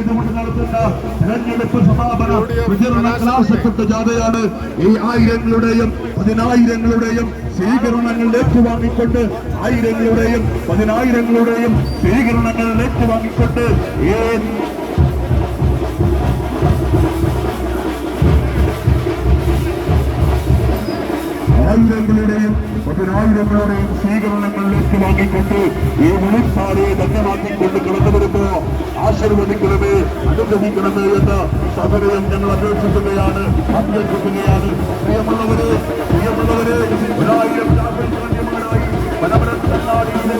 ചെയ്തുകൊണ്ട് നടത്തുന്ന തെരഞ്ഞെടുപ്പ് സമാപന പ്രചരണ കലാശപ്പെട്ട ജാഥയാണ്. ഈ ആയിരങ്ങളുടെയും പതിനായിരങ്ങളുടെയും സ്വീകരണങ്ങൾ ഏറ്റുവാങ്ങിക്കൊണ്ട് ആയിരങ്ങളുടെയും പതിനായിരങ്ങളുടെയും സ്വീകരണങ്ങൾ ഏറ്റുവാങ്ങിക്കൊണ്ട് ഈ ആയിരങ്ങളുടെയും പതിനായിരങ്ങളുടെയും സ്വീകരണങ്ങളിലേക്ക് വാങ്ങിക്കൊണ്ട് ഈ മുളിപ്പാറയെ ധന്യമാക്കിക്കൊണ്ട് കടന്നു വരുമ്പോ ആശീർവദിക്കണമേ അനുഗ്രഹിക്കണമേ എന്ന് സഹനയം ഞങ്ങൾ അപേക്ഷിക്കുകയാണ് അഭ്യർത്ഥിക്കുകയാണ്. പ്രിയമുള്ളവരെ പ്രിയമുള്ളവരെ ഒരായിരം പരമ്പര കണ്ണാടിയിലെ